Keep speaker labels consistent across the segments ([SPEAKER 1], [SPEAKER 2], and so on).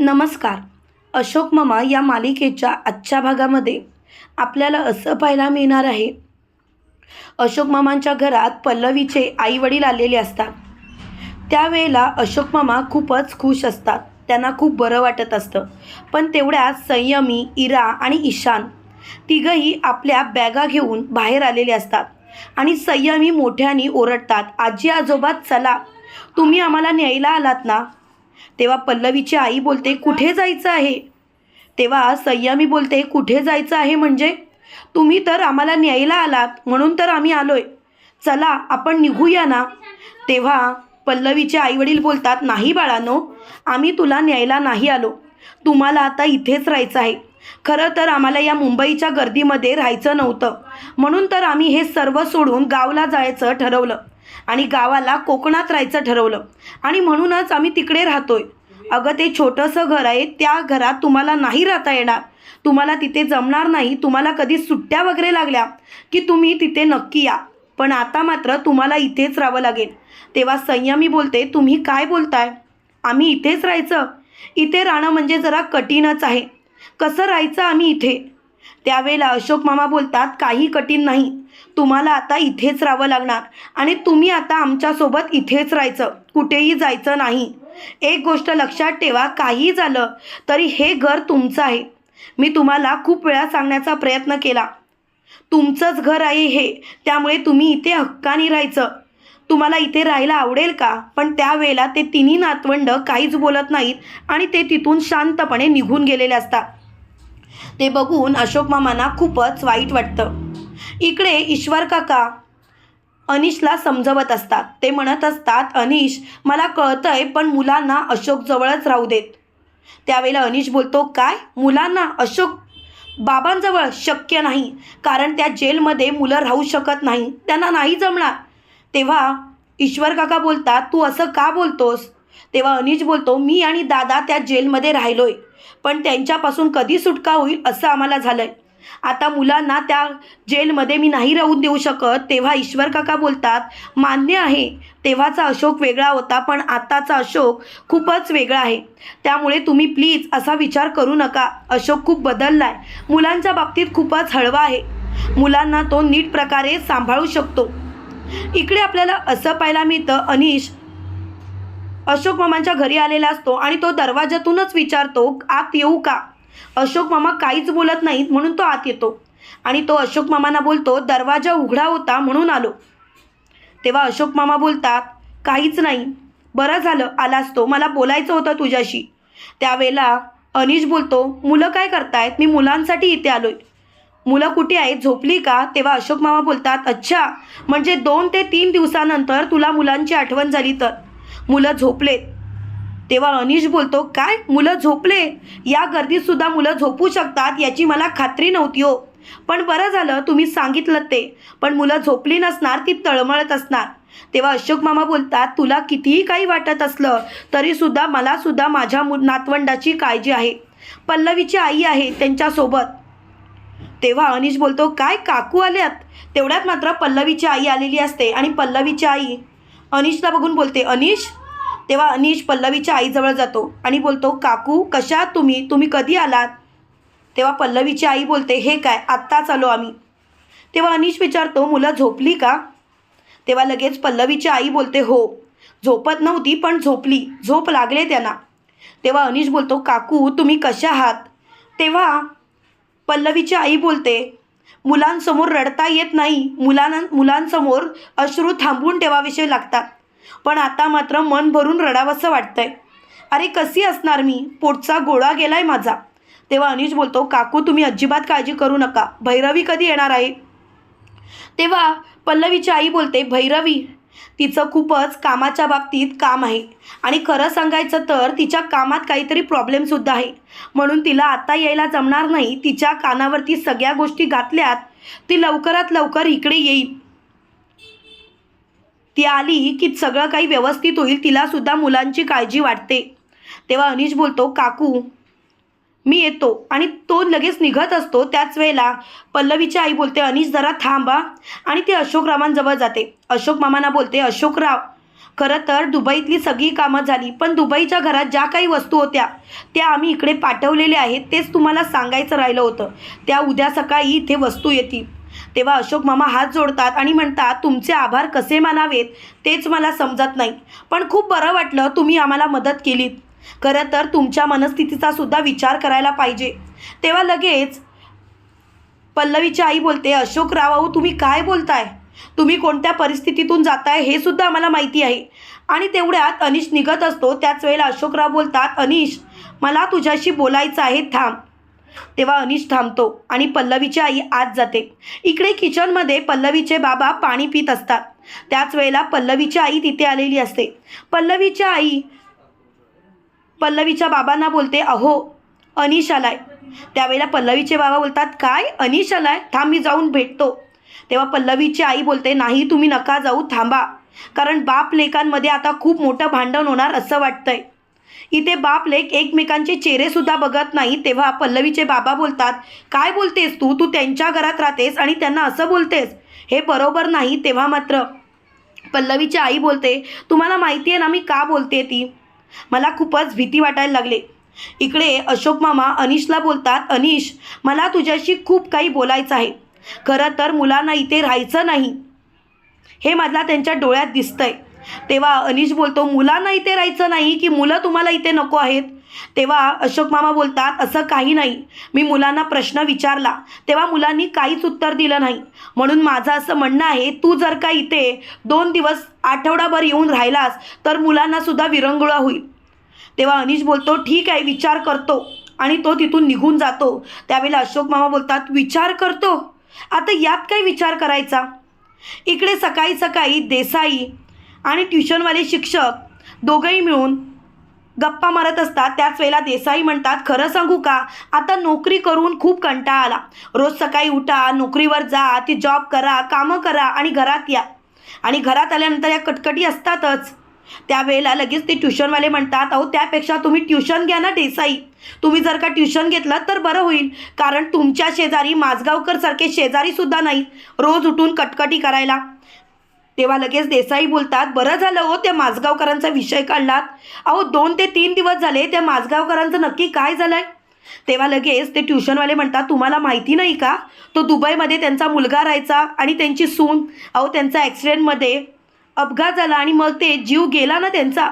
[SPEAKER 1] नमस्कार. अशोक मामा या मालिकेच्या आजच्या भागामध्ये आपल्याला असं पाहायला मिळणार आहे. अशोक मामांच्या घरात पल्लवीचे आई वडील आलेले असतात. त्यावेळेला अशोक मामा खूपच खुश असतात. त्यांना खूप बरं वाटत असतं. पण तेवढ्यात संयमी इरा आणि ईशान तिघंही आपल्या बॅगा घेऊन बाहेर आलेले असतात आणि संयमी मोठ्याने ओरडतात आजी आजोबा चला. तुम्ही आम्हाला न्यायला आलात ना? तेव्हा पल्लवीची आई बोलते कुठे जायचं आहे? तेव्हा संयमी बोलते कुठे जायचं आहे म्हणजे? तुम्ही तर आम्हाला न्यायला आलात म्हणून तर आम्ही आलोय. चला आपण निघूया ना. तेव्हा पल्लवीचे आईवडील बोलतात नाही बाळानो आम्ही तुला न्यायला नाही आलो. तुम्हाला आता इथेच राहायचं आहे. खरं तर आम्हाला या मुंबईच्या गर्दीमध्ये राहायचं नव्हतं. म्हणून तर आम्ही हे सर्व सोडून गावला जायचं ठरवलं. आणि गावाला कोकणात राहायचं ठरवलं. आणि म्हणूनच आम्ही तिकडे राहतोय. अगं ते छोटंसं घर आहे. त्या घरात तुम्हाला नाही राहता येणार. तुम्हाला तिथे जमणार नाही. तुम्हाला कधी सुट्ट्या वगैरे लागल्या की तुम्ही तिथे नक्की या. पण आता मात्र तुम्हाला इथेच राहावं लागेल. तेव्हा संयमी बोलते तुम्ही काय बोलताय? आम्ही इथेच राहायचं? इथे राहणं म्हणजे जरा कठीणच आहे. कसं राहायचं आम्ही इथे? त्यावेळेला अशोक मामा बोलतात काही कठीण नाही. तुम्हाला आता इथेच राहावं लागणार आणि तुम्ही आता आमच्यासोबत इथेच राहायचं. कुठेही जायचं नाही. एक गोष्ट लक्षात ठेवा काही झालं तरी हे घर तुमचं आहे. मी तुम्हाला खूप वेळा सांगण्याचा प्रयत्न केला. तुमचंच घर आहे हे. त्यामुळे तुम्ही इथे हक्काने राहायचं. तुम्हाला इथे राहायला आवडेल का? पण त्यावेळेला ते तिन्ही नातवंड काहीच बोलत नाहीत आणि ते तिथून शांतपणे निघून गेलेले असतात. ते बघून अशोक मामांना खूपच वाईट वाटतं. इकडे ईश्वर काका अनिशला समजवत असतात. ते म्हणत असतात अनिश मला कळतंय पण मुलांना अशोक जवळच राहू देत. त्यावेळेला अनिश बोलतो काय? मुलांना अशोक बाबांजवळ शक्य नाही कारण त्या जेलमध्ये मुलं राहू शकत नाही. त्यांना नाही जमणार. तेव्हा ईश्वर काका बोलतात तू असं का बोलतोस? तेव्हा अनिज बोलतो मी आणि दादा त्या जेलमध्ये राहिलोय पण त्यांच्यापासून कधी सुटका होईल असं आम्हाला झालंय. आता मुलांना त्या जेलमध्ये मी नाही राहून देऊ शकत. तेव्हा ईश्वर काका बोलतात मान्य आहे तेव्हाचा अशोक वेगळा होता पण आताचा अशोक खूपच वेगळा आहे. त्यामुळे तुम्ही प्लीज असा विचार करू नका. अशोक खूप बदललाय. मुलांच्या बाबतीत खूपच हळवा आहे. मुलांना तो नीट प्रकारे सांभाळू शकतो. इकडे आपल्याला असं पाहायला मिळतं अनिश अशोक मामांच्या घरी आलेला असतो आणि तो दरवाजातूनच विचारतो आत येऊ का? अशोक मामा काहीच बोलत नाहीत म्हणून तो आत येतो. आणि तो अशोक मामांना बोलतो दरवाजा उघडा होता म्हणून आलो. तेव्हा अशोक मामा बोलतात काहीच नाही. बरं झालं आलास तो. मला बोलायचं होतं तुझ्याशी. त्यावेळेला अनिश बोलतो मुलं काय करतायत? मी मुलांसाठी इथे आलोय. मुलं कुठे आहेत? झोपली का? तेव्हा अशोक मामा बोलतात अच्छा. म्हणजे दोन ते तीन दिवसानंतर तुला मुलांची आठवण झाली तर. मुलं झोपलेत तेव्हा अनिश बोलतो काय? मुलं झोपले? या गर्दीत सुद्धा मुलं झोपू शकतात याची मला खात्री नव्हती हो. पण बरं झालं तुम्ही सांगितलं ते. पण मुलं झोपली नसणार ती तळमळत असणार. तेव्हा अशोक मामा बोलतात तुला कितीही काही वाटत असलं तरी सुद्धा मला सुद्धा माझ्या मु नातवंडाची काळजी आहे. पल्लवीची आई आहे त्यांच्यासोबत. तेव्हा अनिश बोलतो काय काकू आल्यात? तेवढ्यात मात्र पल्लवीची आई आलेली असते आणि पल्लवीची आई अनिशला बघून बोलते अनिश? तेव्हा अनिश पल्लवीच्या आईजवळ जातो आणि बोलतो काकू कशा आहात तुम्ही? तुम्ही कधी आलात? तेव्हा पल्लवीची आई बोलते हे काय आत्ताच आलो आम्ही. तेव्हा अनिश विचारतो मुलं झोपली का? तेव्हा लगेच पल्लवीची आई बोलते हो. झोपत नव्हती पण झोपली. झोप लागले त्यांना. तेव्हा अनिश बोलतो काकू तुम्ही कशा आहात? तेव्हा पल्लवीची आई बोलते मुलांसमोर रडता येत नाही. मुलां मुलांसमोर अश्रू थांबवून ठेवाविषयी लागतात. पण आता मात्र मन भरून रडावंसं वाटतंय. अरे कशी असणार मी? पोटचा गोळा गेलाय माझा. तेव्हा अनिश बोलतो काकू तुम्ही अजिबात काळजी करू नका. भैरवी कधी येणार आहे? तेव्हा पल्लवीची आई बोलते भैरवी तिचं खूपच कामाच्या बाबतीत काम आहे. आणि खरं सांगायचं तर तिच्या कामात काहीतरी प्रॉब्लेमसुद्धा आहे. म्हणून तिला आता यायला जमणार नाही. तिच्या कानावरती सगळ्या गोष्टी घातल्यात ती लवकरात लवकर इकडे येईल. ती आली की सगळं काही व्यवस्थित होईल तिलासुद्धा मुलांची काळजी वाटते. तेव्हा अनिश बोलतो काकू मी येतो. आणि तो लगेच निघत असतो. त्याच वेळेला पल्लवीची आई बोलते अनिश जरा थांबा. आणि ती अशोकरावांजवळ जाते. अशोक मामांना बोलते अशोकराव खरं तर दुबईतली सगळी कामं झाली पण दुबईच्या घरात ज्या काही वस्तू होत्या त्या आम्ही इकडे पाठवलेल्या आहेत तेच तुम्हाला सांगायचं राहिलं होतं. त्या उद्या सकाळी इथे वस्तू येतील. तेव्हा अशोक मामा हात जोडतात आणि म्हणतात तुमचे आभार कसे मानावेत तेच मला समजत नाही. पण खूप बरं वाटलं तुम्ही आम्हाला मदत केलीत. खरं तर तुमच्या मनस्थितीचा सुद्धा विचार करायला पाहिजे. तेव्हा लगेच पल्लवीची आई बोलते अशोक राव तुम्ही काय बोलताय? तुम्ही कोणत्या परिस्थितीतून जाताय हे सुद्धा आम्हाला माहिती आहे. आणि तेवढ्यात अनिश निघत असतो. त्याच वेळेला अशोकराव बोलतात अनिश मला तुझ्याशी बोलायचं आहे थांब. तेव्हा अनिश थांबतो आणि पल्लवीची आई आत जाते. इकडे किचनमध्ये पल्लवीचे बाबा पाणी पित असतात. त्याच वेळेला पल्लवीची आई तिथे आलेली असते. पल्लवीची आई पल्लवीच्या बाबांना बोलते अहो अनिश आलाय त्यावेळेला पल्लवीचे बाबा बोलतात काय? अनिश आलाय थांब मी जाऊन भेटतो. तेव्हा पल्लवीची आई बोलते नाही तुम्ही नका जाऊ थांबा. कारण बाप लेकांमध्ये आता खूप मोठं भांडण होणार असं वाटतंय. इथे बाप लेक एकमेकांचे चेहरेसुद्धा बघत नाही तेव्हा पल्लवीचे बाबा बोलतात काय बोलतेस तू? तू त्यांच्या घरात राहतेस आणि त्यांना असं बोलतेस? हे बरोबर नाही तेव्हा मात्र. पल्लवीची आई बोलते तुम्हाला माहिती आहे ना मी का बोलते ती? मला खूपच भीती वाटायला लागले. इकडे अशोक मामा अनिशला बोलतात अनिश मला तुझ्याशी खूप काही बोलायचं आहे. खरं तर मुलांना इथे राहायचं नाही. हे मला त्यांच्या डोळ्यात दिसतंय. तेव्हा अनिश बोलतो मुलांना इथे राहायचं नाही की मुलं तुम्हाला इथे नको आहेत? तेव्हा अशोक मामा बोलतात असं काही नाही. मी मुलांना प्रश्न विचारला. तेव्हा मुलांनी काहीच उत्तर दिलं नाही. म्हणून माझं असं म्हणणं आहे तू जर का इथे दोन दिवस आठवडाभर येऊन राहिलास तर मुलांनासुद्धा विरंगुळा होईल. तेव्हा अनिश बोलतो ठीक आहे विचार करतो. आणि तो तिथून निघून जातो. त्यावेळेला अशोक मामा बोलतात विचार करतो? आता यात काय विचार करायचा? इकडे सकाळी सकाळी देसाई आणि ट्युशनवाले शिक्षक दोघंही मिळून गप्पा मारत असतात. त्याच वेळेला देसाई म्हणतात खरं सांगू का? आता नोकरी करून खूप कंटाळा आला. रोज सकाळी उठा नोकरीवर जा ती जॉब करा कामं करा आणि घरात या. आणि घरात आल्यानंतर या कटकटी असतातच. त्यावेळेला लगेच ते ट्युशनवाले म्हणतात अहो त्यापेक्षा तुम्ही ट्युशन घ्या ना देसाई. तुम्ही जर का ट्युशन घेतलं तर बरं होईल. कारण तुमच्या शेजारी माझगावकर सारखे शेजारी सुद्धा नाही रोज उठून कटकटी करायला. तेव्हा लगेच देसाई बोलतात बरं झालं हो त्या माझगावकरांचा विषय काढलात. अहो दोन ते तीन दिवस झाले त्या माझगावकरांचं नक्की काय झालंय? तेव्हा लगेच ते ट्युशनवाले म्हणतात तुम्हाला माहिती नाही का? तो दुबईमध्ये त्यांचा मुलगा राहायचा आणि त्यांची सून अहो त्यांचा ॲक्सिडेंटमध्ये अपघात झाला आणि मग ते जीव गेला ना त्यांचा.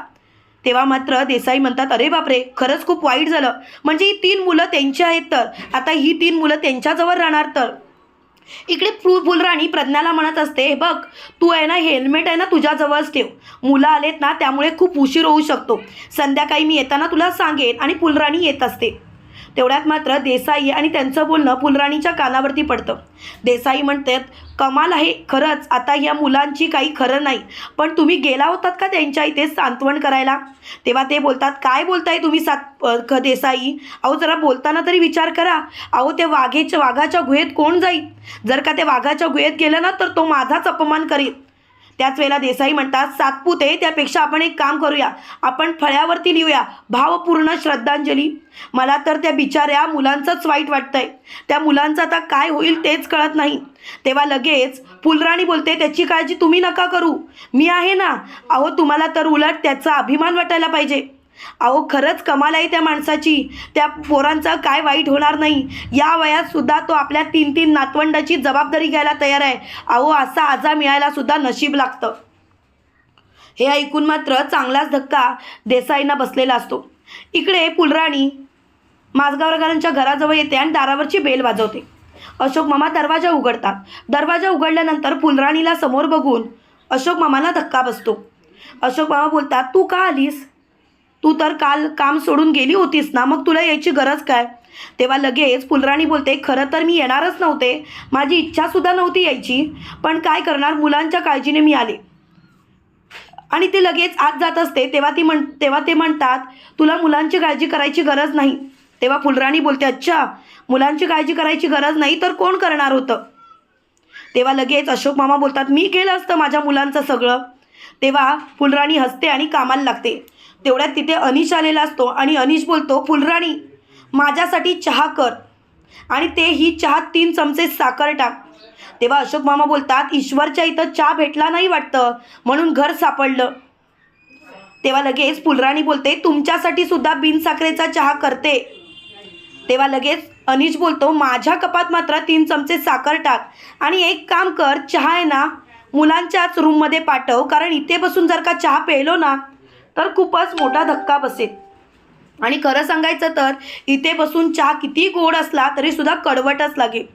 [SPEAKER 1] तेव्हा मात्र देसाई म्हणतात अरे बापरे खरंच खूप वाईट झालं. म्हणजे ही तीन मुलं त्यांची आहेत तर. आता ही तीन मुलं त्यांच्याजवळ राहणार तर. इकडे फुल फुलराणी प्रज्ञाला म्हणत असते "हे बघ तू आहे ना हेल्मेट आहे ना तुझ्याजवळच ठेव. मुलं आलेत ना त्यामुळे खूप उशीर होऊ शकतो. संध्याकाळी मी येताना तुला सांगेन आणि फुलराणी येत असते. तेवढ्यात मात्र देसाई आणि त्यांचं बोलणं फुलराणीच्या कानावरती पडतं. देसाई म्हणतात कमाल आहे खरंच. आता ह्या मुलांची काही खरं नाही. पण तुम्ही गेला होतात का त्यांच्या इथे सांत्वन करायला? तेव्हा ते बोलतात काय बोलताय तुम्ही सात ख देसाई? अहो जरा बोलताना तरी विचार करा. अहो ते वाघेच्या वाघाच्या गुहेत कोण जाईल? जर का ते वाघाच्या गुहेत गेलं ना तर तो माझाच अपमान करेल. त्याच वेळेला देसाई म्हणतात सातपुते त्यापेक्षा आपण एक काम करूया. आपण फळ्यावरती लिहूया. भावपूर्ण श्रद्धांजली. मला तर त्या बिचाऱ्या मुलांचंच वाईट वाटतंय. त्या मुलांचं आता काय होईल तेच कळत नाही. तेव्हा लगेच फुलराणी बोलते त्याची काळजी तुम्ही नका करू. मी आहे ना. अहो तुम्हाला तर उलट त्याचा अभिमान वाटायला पाहिजे. अहो खरंच कमाल आहे त्या माणसाची. त्या पोरांचं काय वाईट होणार नाही. या वयात सुद्धा तो आपल्या तीन तीन नातवंडाची जबाबदारी घ्यायला तयार आहे. अहो असा आजा मिळायला सुद्धा नशीब लागतं. हे ऐकून मात्र चांगलाच धक्का देसाईंना बसलेला असतो. इकडे पुलराणी माझगावकरांच्या घराजवळ येते आणि दारावरची बेल वाजवते. अशोक मामा दरवाजा उघडतात. दरवाजा उघडल्यानंतर पुलराणीला समोर बघून अशोक मामाला धक्का बसतो. अशोक मामा बोलतात तू का आलीस? तू तर काल काम सोडून गेली होतीस ना मग तुला यायची गरज काय? तेव्हा लगेच फुलराणी बोलते खरं तर मी येणारच नव्हते. माझी इच्छासुद्धा नव्हती यायची पण काय करणार? मुलांच्या काळजीने मी आले. आणि ते लगेच आत जात असते. तेव्हा ती म्हण तेव्हा ते म्हणतात तुला मुलांची काळजी करायची गरज नाही. तेव्हा फुलराणी बोलते अच्छा मुलांची काळजी करायची गरज नाही तर कोण करणार होतं? तेव्हा लगेच अशोक मामा बोलतात मी केलं असतं माझ्या मुलांचं सगळं. तेव्हा फुलराणी हसते आणि कामाला लागते. तेवढ्यात तिथे अनिश आलेला असतो आणि अनिश बोलतो फुलराणी माझ्यासाठी चहा कर. आणि ते ही चहा तीन चमचे साखर टाक. तेव्हा अशोक मामा बोलतात ईश्वरच्या इथं चहा भेटला नाही वाटतं म्हणून घर सापडलं. तेव्हा लगेच फुलराणी बोलते तुमच्यासाठी सुद्धा बिनसाखरेचा चहा करते. तेव्हा लगेच अनिश बोलतो माझ्या कपात मात्र तीन चमचे साखर टाक. आणि एक काम कर चहा आहे ना मुलांच्याच रूममध्ये पाठव कारण इथे बसून जर का चहा प्यायलो ना तर खूपच मोठा धक्का बसेल. आणि खरं सांगायचं तर इथे बसून चहा किती गोड असला तरी सुद्धा कडवटच लागेल.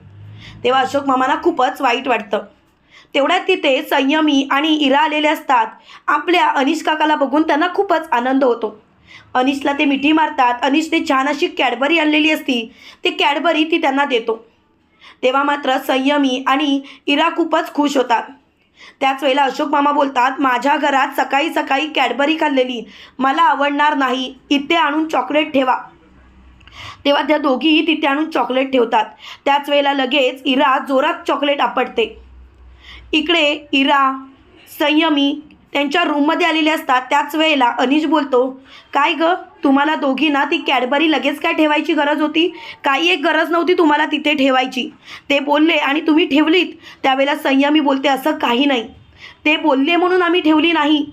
[SPEAKER 1] तेव्हा अशोक मामांना खूपच वाईट वाटतं. तेवढ्यात तिथे संयमी आणि इरा आलेले असतात. आपल्या अनिश काकाला बघून त्यांना खूपच आनंद होतो. अनिशला ते मिठी मारतात. अनिशने छान अशी कॅडबरी आणलेली असती. ते कॅडबरी ती त्यांना देतो. तेव्हा मात्र संयमी आणि इरा खूपच खुश होतात. त्याच वेळेला अशोक मामा बोलतात माझ्या घरात सकाळी सकाळी कॅडबरी खाल्लेली. मला आवडणार नाही. इथे आणून चॉकलेट ठेवा. तेव्हा त्या दोघीही तिथे आणून चॉकलेट ठेवतात. त्याच वेळेला लगेच इरा जोरात चॉकलेट आपटते. इकडे इरा संयमी त्यांच्या रूममध्ये आलेले असतात. त्याच वेळेला अनिश बोलतो काय ग? तुम्हाला दोघींना ती कॅडबरी लगेच काय ठेवायची गरज होती? काही एक गरज नव्हती तुम्हाला तिथे ठेवायची. ते बोलले आणि तुम्ही ठेवलीत? त्यावेळेला संयमी बोलते असं काही नाही. ते बोलले म्हणून आम्ही ठेवली नाही.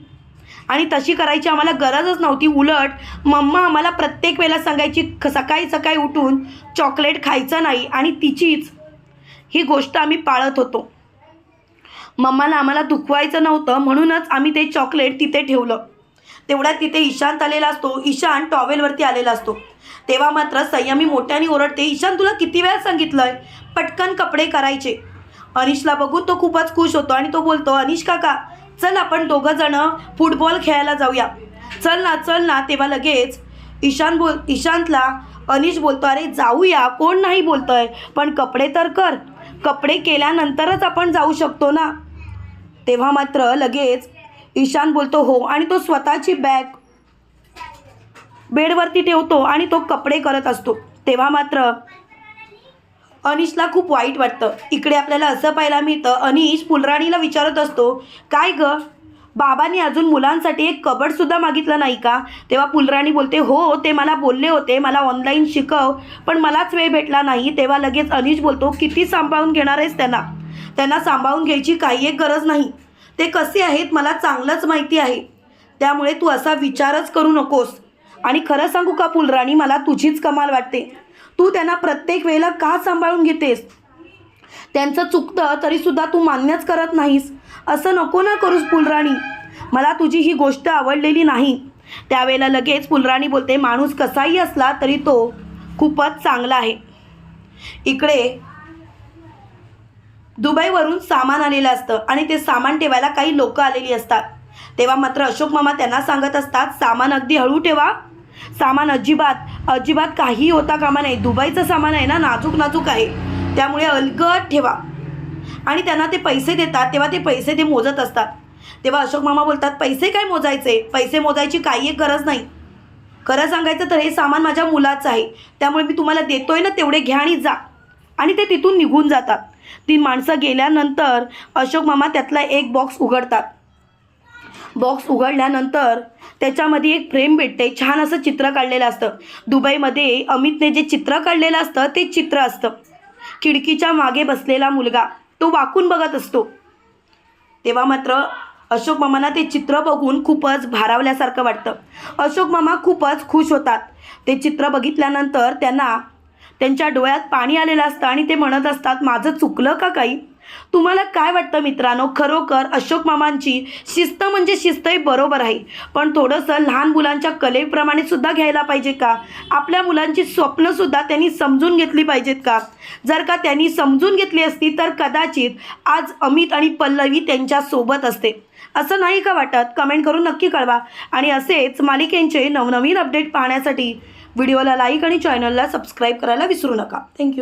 [SPEAKER 1] आणि तशी करायची आम्हाला गरजच नव्हती उलट. मम्मा आम्हाला प्रत्येक वेळेला सांगायची सकाळी सकाळी उठून चॉकलेट खायचं नाही आणि तिचीच. ही गोष्ट आम्ही पाळत होतो. मम्माला आम्हाला दुखवायचं नव्हतं म्हणूनच आम्ही ते चॉकलेट तिथे ठेवलं. तेवढ्यात तिथे ईशांत आलेला असतो. ईशान टॉवेलवरती आलेला असतो. तेव्हा मात्र संयमी मोठ्याने ओरडते ईशान तुला किती वेळा सांगितलंय? पटकन कपडे करायचे. अनिशला बघून तो खूपच खुश होतो आणि तो बोलतो अनिश काका चल आपण दोघं जण फुटबॉल खेळायला जाऊया. चल ना चल ना तेव्हा लगेच ईशान बोल ईशांतला अनिश बोलतो अरे जाऊया कोण नाही बोलतोय पण कपडे तर कर. कपडे केल्यानंतरच आपण जाऊ शकतो ना? तेव्हा मात्र लगेच ईशान बोलतो हो. आणि तो स्वतःची बॅग बेडवरती ठेवतो आणि तो कपडे करत असतो. तेव्हा मात्र अनिशला खूप वाईट वाटतं. इकडे आपल्याला असं पाहायला मिळतं. अनिश फुलराणीला विचारत असतो काय ग? बाबांनी अजून मुलांसाठी एक कबडसुद्धा मागितलं नाही का? तेव्हा फुलराणी बोलते हो ते मला बोलले होते मला ऑनलाईन शिकव पण मलाच वेळ भेटला नाही. तेव्हा लगेच अनिश बोलतो किती सांभाळून घेणार आहेस त्यांना? त्यांना सांभाळून घ्यायची काही एक गरज नाही. ते कसे आहेत मला चांगलंच माहिती आहे. त्यामुळे तू असा विचारच करू नकोस. आणि खरं सांगू का फुलराणी मला तुझीच कमाल वाटते. तू त्यांना प्रत्येक वेळेला का सांभाळून घेतेस? त्यांचं चुकतं तरीसुद्धा तू मान्यच करत नाहीस. असं नको ना करूस फुलराणी. मला तुझी ही गोष्ट आवडलेली नाही. त्यावेळेला लगेच फुलराणी बोलते माणूस कसाही असला तरी तो खूपच चांगला आहे. इकडे दुबईवरून सामान आलेलं असतं आणि ते सामान ठेवायला काही लोक आलेली असतात. तेव्हा मात्र अशोक मामा त्यांना सांगत असतात सामान अगदी हळू ठेवा. सामान अजिबात अजिबात काही होता कामा नाही दुबईचं सामान आहे ना नाजूक नाजूक आहे. त्यामुळे अलगद ठेवा. आणि त्यांना ते पैसे देतात तेव्हा ते पैसे ते मोजत असतात. तेव्हा अशोक मामा बोलतात पैसे काय मोजायचे? पैसे मोजायची काही एक गरज नाही. खरं सांगायचं तर हे सामान माझ्या मुलाचं आहे. त्यामुळे मी तुम्हाला देतोय ना तेवढे घ्या आणि जा. आणि ते तिथून निघून जातात. ती माणसं गेल्यानंतर अशोक मामा त्यातला एक बॉक्स उघडतात. बॉक्स उघडल्यानंतर त्याच्यामध्ये एक फ्रेम भेटते. छान असं चित्र काढलेलं असतं. दुबईमध्ये अमितने जे चित्र काढलेलं असतं ते चित्र असतं. खिडकीच्या मागे बसलेला मुलगा. तो वाकून बघत असतो. तेव्हा मात्र अशोक मामांना ते चित्र बघून खूपच भारावल्यासारखं वाटतं. अशोक मामा खूपच खुश होतात. ते चित्र बघितल्यानंतर त्यांना त्यांच्या डोळ्यात पाणी आलेलं असतं आणि ते म्हणत असतात माझं चुकलं का काही? तुम्हाला काय वाटतं मित्रांनो? खरोखर अशोक मामांची शिस्त म्हणजे शिस्तही बरोबर आहे. पण थोडंसं लहान मुलांच्या कलेप्रमाणे सुद्धा घ्यायला पाहिजे का? आपल्या मुलांची स्वप्नसुद्धा त्यांनी समजून घेतली पाहिजेत का? जर का त्यांनी समजून घेतली असती तर कदाचित आज अमित आणि पल्लवी त्यांच्यासोबत असते. असं नाही का वाटत? कमेंट करून नक्की कळवा. आणि असेच मालिकेंचे नवनवीन अपडेट पाहण्यासाठी व्हिडिओला लाईक आणि चॅनलला सबस्क्राईब करायला विसरू नका. थँक्यू.